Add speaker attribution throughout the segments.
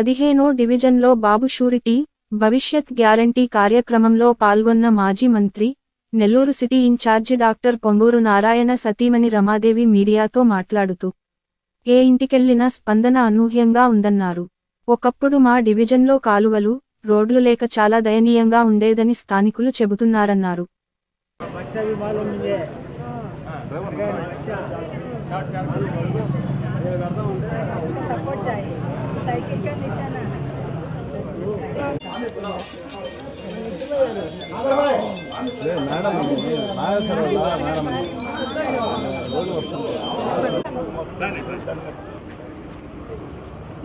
Speaker 1: పదిహేనో డివిజన్లో బాబు షూరిటీ భవిష్యత్ గ్యారంటీ కార్యక్రమంలో పాల్గొన్న మాజీ మంత్రి Nellore city incharge doctor Ponguru Narayana సతీమణి రమాదేవి మీడియాతో మాట్లాడుతూ ఏ ఇంటికెళ్ళినా స్పందన అనూహ్యంగా ఉందన్నారు. ఒకప్పుడు మా డివిజన్లో కాలువలు రోడ్లు లేక చాలా దయనీయంగా ఉండేదని స్థానికులు చెబుతున్నారన్నారు.
Speaker 2: बच्चा भी मालूम नहीं है अगर बच्चा
Speaker 3: सपोर्ट चाहिए साइकिल का निशाना है
Speaker 4: మేడం నాగేశ్వరరావు మేడం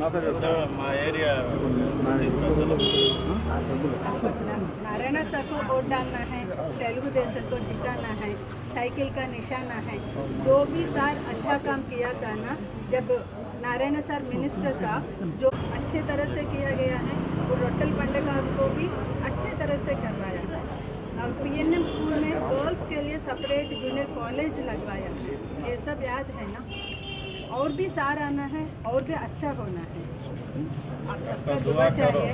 Speaker 4: రోజు వస్తుంది
Speaker 5: మా ఏరియా
Speaker 3: नारायण सर को वोट डालना है तेलुगु देशम को जिताना है साइकिल का निशाना है जो भी सर अच्छा काम किया था ना जब नारायण सर मिनिस्टर था जो अच्छे तरह से किया गया है वो रोटल पंडगा को भी अच्छे तरह से करवाया और पी स्कूल में गर्ल्स के लिए सेपरेट जूनियर कॉलेज लगवाया ये सब याद है ना और भी सार आना है और भी अच्छा होना है। आप सबका दुआ चाहिए।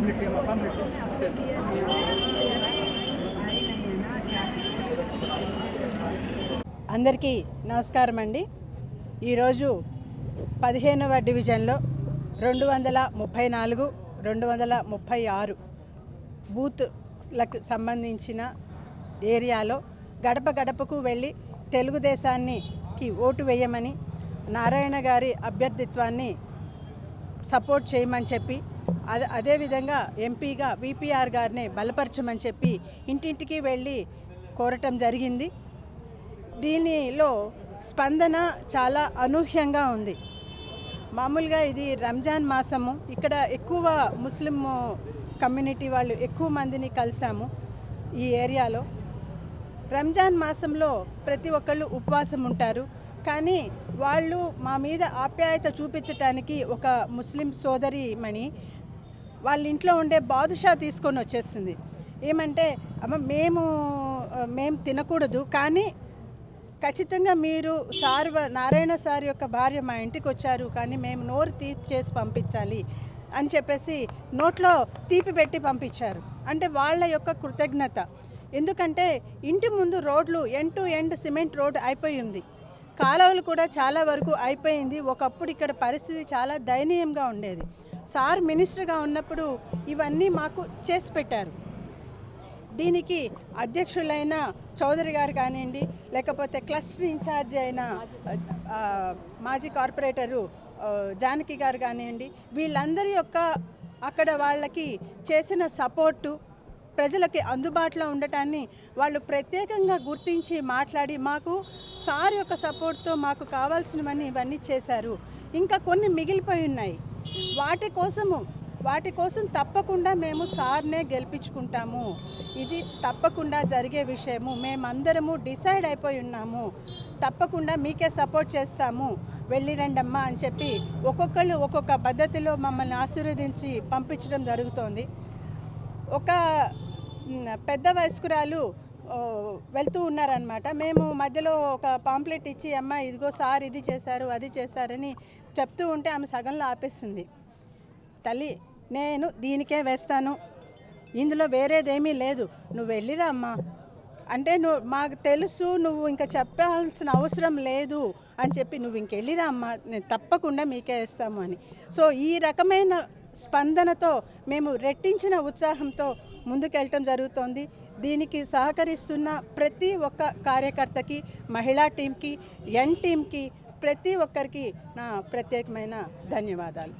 Speaker 4: మేడం బాయ్ ఉందా
Speaker 3: అందరికీ నమస్కారం అండి. ఈరోజు పదిహేనవ డివిజన్లో రెండు వందల ముప్పై నాలుగు రెండు వందల ముప్పై ఆరు బూత్లకు సంబంధించిన ఏరియాలో గడప గడపకు వెళ్ళి తెలుగుదేశానికి ఓటు వేయమని నారాయణ గారి అభ్యర్థిత్వాన్ని సపోర్ట్ చేయమని చెప్పి అదే అదేవిధంగా ఎంపీగా విపిఆర్ గారిని బలపరచమని చెప్పి ఇంటింటికి వెళ్ళి కోరటం జరిగింది. దీనిలో స్పందన చాలా అనూహ్యంగా ఉంది. మామూలుగా ఇది రంజాన్ మాసము. ఇక్కడ ఎక్కువ ముస్లిం కమ్యూనిటీ వాళ్ళు ఎక్కువ మందిని కలిసాము ఈ ఏరియాలో. రంజాన్ మాసంలో ప్రతి ఒక్కళ్ళు ఉపవాసం ఉంటారు. కానీ వాళ్ళు మా మీద ఆప్యాయత చూపించటానికి ఒక ముస్లిం సోదరిమణి వాళ్ళ ఇంట్లో ఉండే బాదుషా తీసుకొని వచ్చేస్తుంది. ఏమంటే అమ్మ మేము మేము తినకూడదు కానీ ఖచ్చితంగా మీరు సార్ వ- నారాయణ సార్ యొక్క భార్య మా ఇంటికి వచ్చారు కానీ మేము నోరు తీపి చేసి పంపించాలి అని చెప్పేసి నోట్లో తీపి పెట్టి పంపించారు. అంటే వాళ్ళ యొక్క కృతజ్ఞత. ఎందుకంటే ఇంటి ముందు రోడ్లు end to end cement road అయిపోయి ఉంది. కాలువలు కూడా చాలా వరకు అయిపోయింది. ఒకప్పుడు ఇక్కడ పరిస్థితి చాలా దయనీయంగా ఉండేది. సార్ మినిస్టర్గా ఉన్నప్పుడు ఇవన్నీ మాకు చేసి పెట్టారు. దీనికి అధ్యక్షులైన చౌదరి గారు కానివ్వండి లేకపోతే క్లస్టర్ ఇన్ఛార్జ్ అయిన మాజీ కార్పొరేటరు జానకి గారు కానివ్వండి వీళ్ళందరి యొక్క అక్కడ వాళ్ళకి చేసిన సపోర్టు ప్రజలకి అందుబాటులో ఉండటాన్ని వాళ్ళు ప్రత్యేకంగా గుర్తించి మాట్లాడి మాకు సార్ యొక్క సపోర్ట్తో మాకు కావాల్సినవన్నీ ఇవన్నీ చేశారు. ఇంకా కొన్ని మిగిలిపోయి ఉన్నాయి. వాటి కోసము వాటి కోసం తప్పకుండా మేము సార్నే గెలిపించుకుంటాము. ఇది తప్పకుండా జరిగే విషయము. మేమందరము డిసైడ్ అయిపోయి ఉన్నాము. తప్పకుండా మీకే సపోర్ట్ చేస్తాము. వెళ్ళి రండమ్మా అని చెప్పి ఒక్కొక్కళ్ళు ఒక్కొక్క పద్ధతిలో మమ్మల్ని ఆశీర్వదించి పంపించడం జరుగుతోంది. ఒక పెద్ద వయస్కురాలు వెళ్తూ ఉన్నారనమాట మేము మధ్యలో ఒక పాంప్లెట్ ఇచ్చి అమ్మ ఇదిగో సార్ ఇది చేశారు అది చేశారని చెప్తూ ఉంటే ఆమె సగంలో ఆపేస్తుంది. తల్లి నేను దీనికే వేస్తాను. ఇందులో వేరేదేమీ లేదు. నువ్వు వెళ్ళిరా అమ్మా. అంటే నువ్వు మాకు తెలుసు నువ్వు ఇంకా చెప్పాల్సిన అవసరం లేదు అని చెప్పి నువ్వు ఇంకెళ్ళిరా అమ్మా. నేను తప్పకుండా మీకే ఇస్తాము అని. సో ఈ రకమైన స్పందనతో మేము రెట్టించిన ఉత్సాహంతో ముందుకెళ్ళటం జరుగుతోంది. దీనికి సహకరిస్తున్న ప్రతి ఒక్క కార్యకర్తకి మహిళా టీంకి ఎన్ టీంకి ప్రతి ఒక్కరికి నా ప్రత్యేకమైన ధన్యవాదాలు.